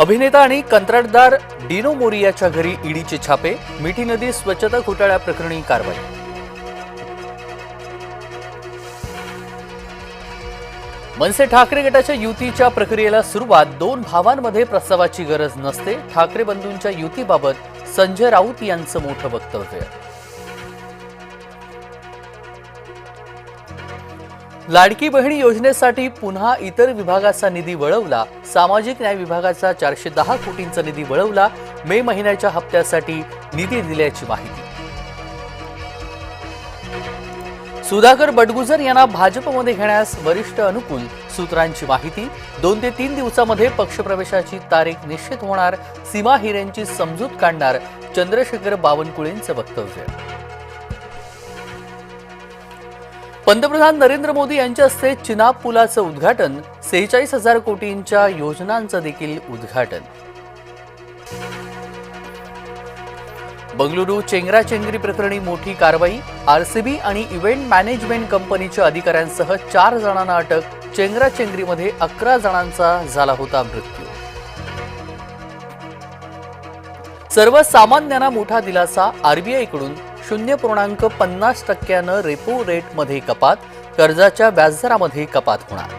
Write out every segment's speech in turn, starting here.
अभिनेता आणि कंत्राटदार डिनो मोरियाच्या घरी ईडीचे छापे मिठी नदी स्वच्छता घोटाळ्याप्रकरणी कारवाई. मनसे ठाकरे गटाच्या युतीच्या प्रक्रियेला सुरुवात दोन भावांमध्ये प्रस्तावाची गरज नसते ठाकरे बंधूंच्या युतीबाबत संजय राऊत यांचं मोठं वक्तव्य. लाडकी बहिणी योजनेसाठी पुन्हा इतर विभागाचा निधी वळवला सामाजिक न्याय विभागाचा चारशे दहा कोटींचा निधी वळवला मे महिन्याच्या हप्त्यासाठी निधी दिल्याची माहिती. सुधाकर बडगुजर यांना भाजपमध्ये घेण्यास वरिष्ठ अनुकूल सूत्रांची माहिती. दोन ते तीन दिवसामध्ये पक्षप्रवेशाची तारीख निश्चित होणार सीमा हिरेंची समजूत काढणार चंद्रशेखर बावनकुळेंचं वक्तव्य. पंतप्रधान नरेंद्र मोदी यांच्या हस्ते चिनाब पुलाचं उद्घाटन सेहेचाळीस हजार कोटींच्या योजनांचं देखील उद्घाटन. बंगळुरू चेंगराचेंगरी प्रकरणी मोठी कारवाई आरसीबी आणि इव्हेंट मॅनेजमेंट कंपनीच्या अधिकाऱ्यांसह चार जणांना अटक चेंगराचेंगरीमध्ये अकरा जणांचा झाला होता मृत्यू. सर्वसामान्यांना मोठा दिलासा आरबीआयकडून शून्य पूर्णांक पन्नास टक्क्यानं रेपो रेटमध्ये कपात कर्जाच्या व्याजदरामध्ये कपात होणार.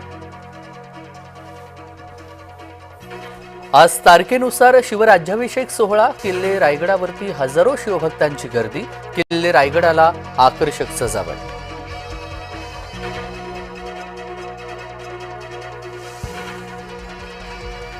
आज तारखेनुसार शिवराज्याभिषेक सोहळा किल्ले रायगडावरती हजारो शिवभक्तांची गर्दी किल्ले रायगडाला आकर्षक सजावट.